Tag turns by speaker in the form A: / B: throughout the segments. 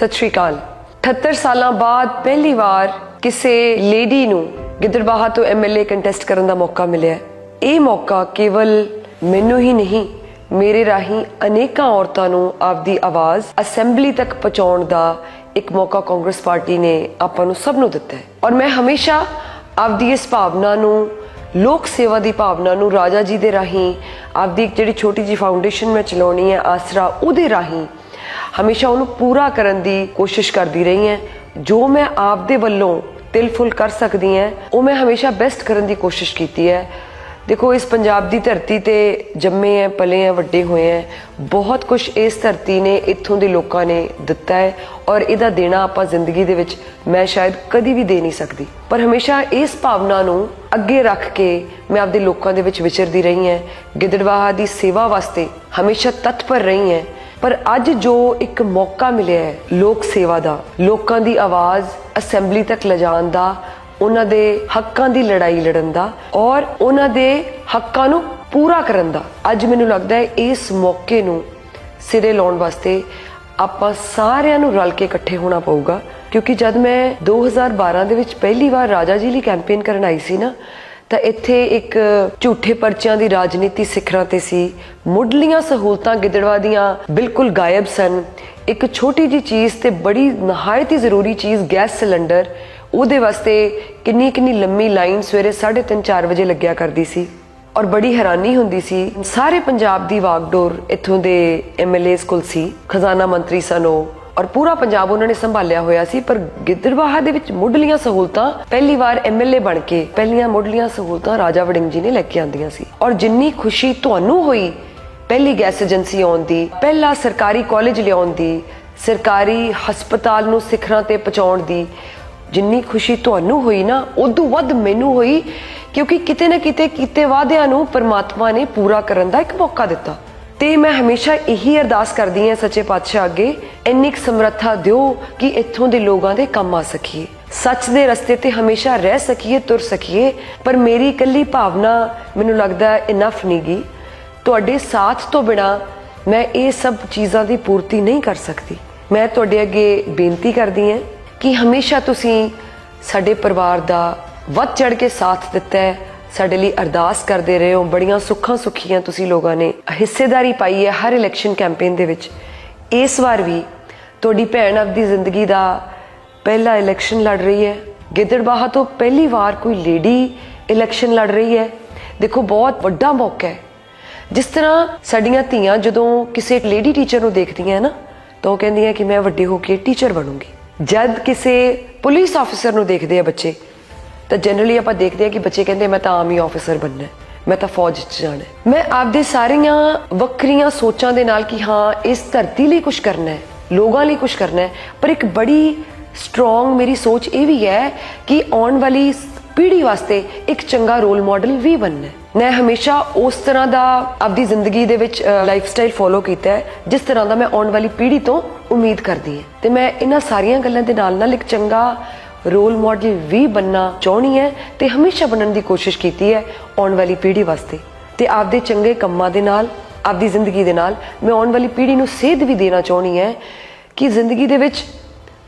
A: ਸਤਿ ਸ਼੍ਰੀ ਅਕਾਲ। 78 ਸਾਲਾਂ ਬਾਅਦ ਪਹਿਲੀ ਵਾਰ ਕਿਸੇ ਲੇਡੀ ਨੂੰ ਗਿੱਦੜਬਾਹਾ ਤੋਂ ਐਮਐਲਏ ਕੰਟੈਸਟ ਕਰਨ ਦਾ ਮੌਕਾ ਮਿਲਿਆ। ਇਹ ਮੌਕਾ ਕੇਵਲ ਮੈਨੂੰ ਹੀ ਨਹੀਂ, ਮੇਰੇ ਰਾਹੀਂ ਅਨੇਕਾਂ ਔਰਤਾਂ ਨੂੰ ਆਪਦੀ ਆਵਾਜ਼ ਅਸੈਂਬਲੀ ਤੱਕ ਪਹੁੰਚਾਉਣ ਦਾ ਇੱਕ ਮੌਕਾ ਕਾਂਗਰਸ ਪਾਰਟੀ ਨੇ ਆਪਾਂ ਨੂੰ ਸਭ ਨੂੰ ਦਿੱਤਾ ਹੈ। ਔਰ ਮੈਂ ਹਮੇਸ਼ਾ ਆਪਦੀ ਇਸ ਭਾਵਨਾ ਨੂੰ, ਲੋਕ ਸੇਵਾ ਦੀ ਭਾਵਨਾ ਨੂੰ ਰਾਜਾ ਜੀ ਦੇ ਰਾਹੀਂ, ਆਪਦੀ ਇੱਕ ਜਿਹੜੀ ਛੋਟੀ ਜੀ ਫਾਊਂਡੇਸ਼ਨ ਮੈਂ ਚਲਾਉਣੀ ਹੈ ਆਸਰਾ ਉਹਦੇ ਰਾਹੀਂ ਹਮੇਸ਼ਾ ਉਹਨੂੰ ਪੂਰਾ ਕਰਨ ਦੀ ਕੋਸ਼ਿਸ਼ ਕਰਦੀ ਰਹੀ ਹਾਂ। ਜੋ ਮੈਂ ਆਪ ਦੇ ਵੱਲੋਂ ਤਿਲ ਫੁੱਲ ਕਰ ਸਕਦੀ ਹਾਂ, ਉਹ ਮੈਂ ਹਮੇਸ਼ਾ ਬੈਸਟ ਕਰਨ ਦੀ ਕੋਸ਼ਿਸ਼ ਕੀਤੀ ਹੈ। ਦੇਖੋ, ਇਸ ਪੰਜਾਬ ਦੀ ਧਰਤੀ ਤੇ ਜੰਮੇ ਹੈ, ਪਲੇ ਹੈ, ਵੱਡੇ ਹੋਏ ਹੈ। ਬਹੁਤ ਕੁਝ ਇਸ ਧਰਤੀ ਨੇ ਇੱਥੋਂ ਦੇ ਲੋਕਾਂ ਨੇ ਦਿੱਤਾ ਹੈ ਔਰ ਇਹਦਾ ਦੇਣਾ ਆਪਾਂ ਜ਼ਿੰਦਗੀ ਦੇ ਵਿੱਚ ਮੈਂ ਸ਼ਾਇਦ ਕਦੀ ਵੀ ਦੇ ਨਹੀਂ ਸਕਦੀ। ਪਰ ਹਮੇਸ਼ਾ ਇਸ ਭਾਵਨਾ ਨੂੰ ਅੱਗੇ ਰੱਖ ਕੇ ਮੈਂ ਆਪਦੇ ਲੋਕਾਂ ਦੇ ਵਿੱਚ ਵਿਚਰਦੀ ਰਹੀ ਹਾਂ। ਗਿੱਦੜਵਾਹਾ ਦੀ ਸੇਵਾ ਵਾਸਤੇ ਹਮੇਸ਼ਾ ਤਤਪਰ ਰਹੀ ਹਾਂ। ਪਰ ਅੱਜ ਜੋ ਇੱਕ ਮੌਕਾ ਮਿਲਿਆ ਹੈ ਲੋਕ ਸੇਵਾ ਦਾ, ਲੋਕਾਂ ਦੀ ਆਵਾਜ਼ ਅਸੈਂਬਲੀ ਤੱਕ ਲਿਜਾਣ ਦਾ, ਉਹਨਾਂ ਦੇ ਹੱਕਾਂ ਦੀ ਲੜਾਈ ਲੜਨ ਦਾ ਔਰ ਉਹਨਾਂ ਦੇ ਹੱਕਾਂ ਨੂੰ ਪੂਰਾ ਕਰਨ ਦਾ, ਅੱਜ ਮੈਨੂੰ ਲੱਗਦਾ ਹੈ ਇਸ ਮੌਕੇ ਨੂੰ ਸਿਰੇ ਲਾਉਣ ਵਾਸਤੇ ਆਪਾਂ ਸਾਰਿਆਂ ਨੂੰ ਰਲ ਕੇ ਇਕੱਠੇ ਹੋਣਾ ਪਊਗਾ, ਕਿਉਂਕਿ ਜਦ ਮੈਂ 2012 ਦੇ ਵਿੱਚ ਪਹਿਲੀ ਵਾਰ ਰਾਜਾ ਜੀ ਲਈ ਕੈਂਪੇਨ ਕਰਨ ਆਈ ਸੀ ਨਾ ਤਾਂ ਇੱਥੇ ਇੱਕ ਝੂਠੇ ਪਰਚਿਆਂ ਦੀ ਰਾਜਨੀਤੀ ਸਿਖਰਾਂ ਤੇ ਸੀ। ਮੁੱਢਲੀਆਂ ਸਹੂਲਤਾਂ ਗਿੱਦੜਵਾ ਦੀਆਂ ਬਿਲਕੁਲ ਗਾਇਬ ਸਨ। ਇੱਕ ਛੋਟੀ ਜੀ ਚੀਜ਼ ਤੇ ਬੜੀ ਨਹਾਇਤ ਹੀ ਜ਼ਰੂਰੀ ਚੀਜ਼ ਗੈਸ ਸਿਲੰਡਰ, ਉਹਦੇ ਵਾਸਤੇ ਕਿੰਨੀ ਕਿੰਨੀ ਲੰਮੀ ਲਾਈਨ ਸਵੇਰੇ 3:30 4 ਵਜੇ ਲੱਗਿਆ ਕਰਦੀ ਸੀ। ਔਰ ਬੜੀ ਹੈਰਾਨੀ ਹੁੰਦੀ ਸੀ, ਸਾਰੇ ਪੰਜਾਬ ਦੀ ਵਾਗਡੋਰ ਇੱਥੋਂ ਦੇ ਐਮਐਲਏਸ ਕੋਲ ਸੀ। ਖਜ਼ਾਨਾ ਮੰਤਰੀ ਸਨ ਉਹ। ਔਰ ਪੂਰਾ ਪੰਜਾਬ ਉਹਨਾਂ ਨੇ ਸੰਭਾਲਿਆ ਹੋਇਆ ਸੀ, ਪਰ ਗਿੱਦੜਬਾਹਾ ਦੇ ਵਿੱਚ ਮੁੱਢਲੀਆਂ ਸਹੂਲਤਾਂ ਪਹਿਲੀ ਵਾਰ ਐਮਐਲਏ ਬਣ ਕੇ ਪਹਿਲੀਆਂ ਮੁੱਢਲੀਆਂ ਸਹੂਲਤਾਂ ਰਾਜਾ ਵੜਿੰਗ ਜੀ ਨੇ ਲੈ ਕੇ ਆਂਦੀਆਂ ਸੀ। ਔਰ ਜਿੰਨੀ ਖੁਸ਼ੀ ਤੁਹਾਨੂੰ ਹੋਈ, ਪਹਿਲੀ ਗੈਸ ਏਜੰਸੀ ਆਉਣ ਦੀ, ਪਹਿਲਾ ਸਰਕਾਰੀ ਕਾਲਜ ਲਿਆਉਣ ਦੀ, ਸਰਕਾਰੀ ਹਸਪਤਾਲ ਨੂੰ ਸਿਖਰਾਂ ਤੇ ਪਹੁੰਚਾਉਣ ਦੀ, ਜਿੰਨੀ ਖੁਸ਼ੀ ਤੁਹਾਨੂੰ ਹੋਈ ਨਾ, ਉਦੋਂ ਵੱਧ ਮੈਨੂੰ ਹੋਈ ਕਿਉਂਕਿ ਕਿਤੇ ਨਾ ਕਿਤੇ ਕੀਤੇ ਵਾਅਦਿਆਂ ਨੂੰ ਪਰਮਾਤਮਾ ਨੇ ਪੂਰਾ ਕਰਨ ਦਾ ਇੱਕ ਮੌਕਾ ਦਿੱਤਾ। ਤੇ ਮੈਂ ਹਮੇਸ਼ਾ ਇਹੀ ਅਰਦਾਸ ਕਰਦੀ ਹਾਂ ਸੱਚੇ ਪਾਤਸ਼ਾਹ ਅੱਗੇ, ਇੰਨੀ ਕੁ ਸਮਰੱਥਾ ਦਿਓ ਕਿ ਇੱਥੋਂ ਦੇ ਲੋਕਾਂ ਦੇ ਕੰਮ ਆ ਸਕੀਏ। ਸੱਚ ਦੇ ਰਸਤੇ ਤੇ ਹਮੇਸ਼ਾ ਰਹਿ ਸਕੀਏ, ਤੁਰ ਸਕੀਏ, ਪਰ ਮੇਰੀ ਇਕੱਲੀ ਭਾਵਨਾ ਮੈਨੂੰ ਲੱਗਦਾ ਇਨਫ ਨਹੀਂਗੀ ਤੁਹਾਡੇ ਸਾਥ ਤੋਂ ਬਿਨਾ ਮੈਂ ਇਹ ਸਭ ਚੀਜ਼ਾਂ ਦੀ ਪੂਰਤੀ ਨਹੀਂ ਕਰ ਸਕਦੀ। ਮੈਂ ਤੁਹਾਡੇ ਅੱਗੇ ਬੇਨਤੀ ਕਰਦੀ ਹਾਂ ਕਿ ਹਮੇਸ਼ਾ ਤੁਸੀਂ ਸਾਡੇ ਪਰਿਵਾਰ ਦਾ ਵੱਧ ਚੜ ਕੇ ਸਾਥ ਦਿੱਤਾ ਹੈ ਸਾਡੇ ਲਈ ਅਰਦਾਸ ਕਰਦੇ ਰਹੇ ਹੋ। ਬੜੀਆਂ ਸੁੱਖਾਂ ਸੁੱਖੀਆਂ ਤੁਸੀਂ ਲੋਕਾਂ ਨੇ ਹਿੱਸੇਦਾਰੀ ਪਾਈ ਹੈ ਹਰ ਇਲੈਕਸ਼ਨ ਕੈਂਪੇਨ ਦੇ ਵਿੱਚ। ਇਸ ਵਾਰ ਵੀ ਤੁਹਾਡੀ ਭੈਣ ਆਪਦੀ ਜ਼ਿੰਦਗੀ ਦਾ ਪਹਿਲਾ ਇਲੈਕਸ਼ਨ ਲੜ ਰਹੀ ਹੈ। ਗਿੱਦੜਬਾਹਾ ਤੋਂ ਪਹਿਲੀ ਵਾਰ ਕੋਈ ਲੇਡੀ ਇਲੈਕਸ਼ਨ ਲੜ ਰਹੀ ਹੈ। ਦੇਖੋ, ਬਹੁਤ ਵੱਡਾ ਮੌਕਾ ਹੈ। ਜਿਸ ਤਰ੍ਹਾਂ ਸਾਡੀਆਂ ਧੀਆਂ ਜਦੋਂ ਕਿਸੇ ਲੇਡੀ ਟੀਚਰ ਨੂੰ ਦੇਖਦੀਆਂ ਹੈ ਨਾ, ਤਾਂ ਉਹ ਕਹਿੰਦੀਆਂ ਕਿ ਮੈਂ ਵੱਡੇ ਹੋ ਕੇ ਟੀਚਰ ਬਣੂੰਗੀ। ਜਦ ਕਿਸੇ ਪੁਲਿਸ ਆਫੀਸਰ ਨੂੰ ਦੇਖਦੇ ਆ ਬੱਚੇ ਤਾਂ ਜਨਰਲੀ ਆਪਾਂ ਦੇਖਦੇ ਆ ਕਿ ਬੱਚੇ ਕਹਿੰਦੇ, ਮੈਂ ਤਾਂ ਆਰਮੀ ਆਫੀਸਰ ਬਣਨਾ ਹੈ, ਮੈਂ ਤਾਂ ਫੌਜ 'ਚ ਜਾਣਾ ਮੈਂ ਆਪਦੇ ਸਾਰੀਆਂ ਵੱਖਰੀਆਂ ਸੋਚਾਂ ਦੇ ਨਾਲ ਕਿ ਹਾਂ, ਇਸ ਧਰਤੀ ਲਈ ਕੁਝ ਕਰਨਾ ਹੈ, ਲੋਕਾਂ ਲਈ ਕੁਝ ਕਰਨਾ ਹੈ, ਪਰ ਇੱਕ ਬੜੀ ਸਟਰੋਂਗ ਮੇਰੀ ਸੋਚ ਇਹ ਵੀ ਹੈ ਕਿ ਆਉਣ ਵਾਲੀ ਪੀੜ੍ਹੀ ਵਾਸਤੇ ਇੱਕ ਚੰਗਾ ਰੋਲ ਮਾਡਲ ਵੀ ਬਣਨਾ ਹੈ। ਮੈਂ ਹਮੇਸ਼ਾ ਉਸ ਤਰ੍ਹਾਂ ਦਾ ਆਪਦੀ ਜ਼ਿੰਦਗੀ ਦੇ ਵਿੱਚ ਲਾਈਫ ਸਟਾਈਲ ਫੋਲੋ ਕੀਤਾ ਹੈ, ਜਿਸ ਤਰ੍ਹਾਂ ਦਾ ਮੈਂ ਆਉਣ ਵਾਲੀ ਪੀੜ੍ਹੀ ਤੋਂ ਉਮੀਦ ਕਰਦੀ ਹਾਂ। ਤੇ ਮੈਂ ਇਹਨਾਂ ਸਾਰੀਆਂ ਗੱਲਾਂ ਦੇ ਨਾਲ ਨਾਲ ਇੱਕ ਚੰਗਾ ਰੋਲ ਮਾਡਲ ਵੀ ਬੰਨਾ ਚਾਹਣੀ ਹੈ ਤੇ ਹਮੇਸ਼ਾ ਬਣਨ ਦੀ ਕੋਸ਼ਿਸ਼ ਕੀਤੀ ਹੈ ਆਉਣ ਵਾਲੀ ਪੀੜ੍ਹੀ ਵਾਸਤੇ। ਤੇ ਆਪਦੇ ਚੰਗੇ ਕੰਮਾਂ ਦੇ ਨਾਲ, ਆਪਦੀ ਜ਼ਿੰਦਗੀ ਦੇ ਨਾਲ ਮੈਂ ਆਉਣ ਵਾਲੀ ਪੀੜ੍ਹੀ ਨੂੰ ਸੇਧ ਵੀ ਦੇਣਾ ਚਾਹਣੀ ਹੈ ਕਿ ਜ਼ਿੰਦਗੀ ਦੇ ਵਿੱਚ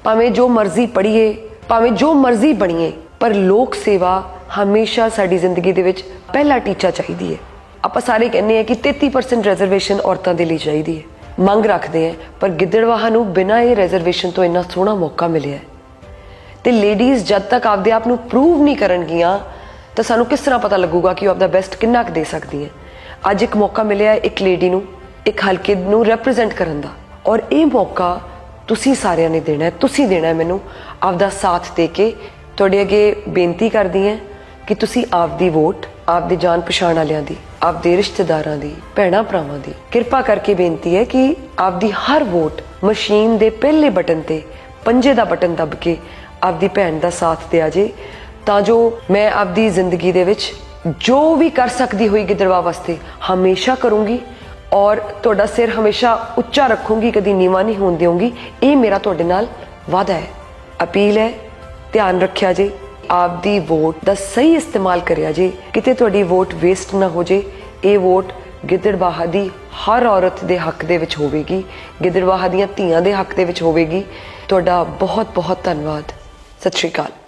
A: ਭਾਵੇਂ ਜੋ ਮਰਜ਼ੀ ਪੜ੍ਹੀਏ, ਭਾਵੇਂ ਜੋ ਮਰਜ਼ੀ ਬਣੀਏ, ਪਰ ਲੋਕ ਸੇਵਾ ਹਮੇਸ਼ਾ ਸਾਡੀ ਜ਼ਿੰਦਗੀ ਦੇ ਵਿੱਚ ਪਹਿਲਾ ਟੀਚਾ ਚਾਹੀਦੀ ਹੈ। ਆਪਾਂ ਸਾਰੇ ਕਹਿੰਦੇ ਆ ਕਿ 33% ਰਿਜ਼ਰਵੇਸ਼ਨ ਔਰਤਾਂ ਦੇ ਲਈ ਚਾਹੀਦੀ ਹੈ। ਮੰਗ ਰੱਖਦੇ ਆ ਪਰ ਗਿੱਦੜਵਾਹਾਂ ਨੂੰ ਬਿਨਾਂ ਇਹ ਰਿਜ਼ਰਵੇਸ਼ਨ ਤੋਂ ਇੰਨਾ ਸੋਹਣਾ ਮੌਕਾ ਮਿਲਿਆ ਹੈ। ਤੇ ਲੇਡੀਜ਼ ਜਦ ਤੱਕ ਆਪਦੇ ਆਪ ਨੂੰ ਪ੍ਰੂਵ ਨਹੀਂ ਕਰਨਗੀਆਂ, ਤਾਂ ਸਾਨੂੰ ਕਿਸ ਤਰ੍ਹਾਂ ਪਤਾ ਲੱਗੂਗਾ ਕਿ ਉਹ ਆਪਦਾ ਬੈਸਟ ਕਿੰਨਾ ਕੁ ਦੇ ਸਕਦੀ ਹੈ? ਅੱਜ ਇੱਕ ਮੌਕਾ ਮਿਲਿਆ ਇੱਕ ਲੇਡੀ ਨੂੰ, ਇੱਕ ਹਲਕੇ ਨੂੰ ਰਿਪਰੈਜ਼ੈਂਟ ਕਰਨ ਦਾ। ਔਰ ਇਹ ਮੌਕਾ ਤੁਸੀਂ ਸਾਰਿਆਂ ਨੇ ਦੇਣਾ ਹੈ, ਤੁਸੀਂ ਦੇਣਾ ਹੈ ਮੈਨੂੰ ਆਪਦਾ ਸਾਥ ਦੇ ਕੇ ਤੁਹਾਡੇ ਅੱਗੇ ਬੇਨਤੀ ਕਰਦੀ ਹਾਂ ਕਿ ਤੁਸੀਂ ਆਪਦੀ ਵੋਟ, ਆਪਦੇ ਜਾਣ ਪਛਾਣ ਵਾਲਿਆਂ ਦੀ, ਆਪਦੇ ਰਿਸ਼ਤੇਦਾਰਾਂ ਦੀ, ਭੈਣਾਂ ਭਰਾਵਾਂ ਦੀ ਕਿਰਪਾ ਕਰਕੇ ਬੇਨਤੀ ਹੈ ਕਿ ਆਪਦੀ ਹਰ ਵੋਟ ਮਸ਼ੀਨ ਦੇ ਪਹਿਲੇ ਬਟਨ ਤੇ ਪੰਜੇ ਦਾ ਬਟਨ ਦਬ ਕੇ ਆਪਦੀ ਭੈਣ ਦਾ ਸਾਥ ਦਿਆ ਜੇ, ਤਾਂ ਜੋ ਮੈਂ ਆਪਦੀ ਜ਼ਿੰਦਗੀ ਦੇ ਵਿੱਚ ਜੋ ਵੀ ਕਰ ਸਕਦੀ ਹੋਈ ਗਿੱਦੜਵਾ ਵਾਸਤੇ ਹਮੇਸ਼ਾ ਕਰੂੰਗੀ ਔਰ ਤੁਹਾਡਾ ਸਿਰ ਹਮੇਸ਼ਾ ਉੱਚਾ ਰੱਖੂੰਗੀ, ਕਦੀ ਨੀਵਾ ਨਹੀਂ ਹੋਣ ਦੇਵਾਂਗੀ ਇਹ ਮੇਰਾ ਤੁਹਾਡੇ ਨਾਲ ਵਾਅਦਾ ਹੈ। ਅਪੀਲ ਹੈ, ਧਿਆਨ ਰੱਖਿਆ ਜੇ, ਆਪਦੀ ਵੋਟ ਦਾ ਸਹੀ ਇਸਤੇਮਾਲ ਕਰਿਆ ਜੇ, ਕਿਤੇ ਤੁਹਾਡੀ ਵੋਟ ਵੇਸਟ ਨਾ ਹੋ ਜੇ, ਇਹ ਵੋਟ ਗਿੱਦੜਬਾਹਾ ਦੀ ਹਰ ਔਰਤ ਦੇ ਹੱਕ ਦੇ ਵਿੱਚ ਹੋਵੇਗੀ, ਗਿੱਦੜਬਾਹਾ ਦੀਆਂ ਧੀਆਂ ਦੇ ਹੱਕ ਦੇ ਵਿੱਚ ਹੋਵੇਗੀ। ਤੁਹਾਡਾ ਬਹੁਤ ਬਹੁਤ ਧੰਨਵਾਦ। ਸਤਿ ਸ਼੍ਰੀ ਅਕਾਲ।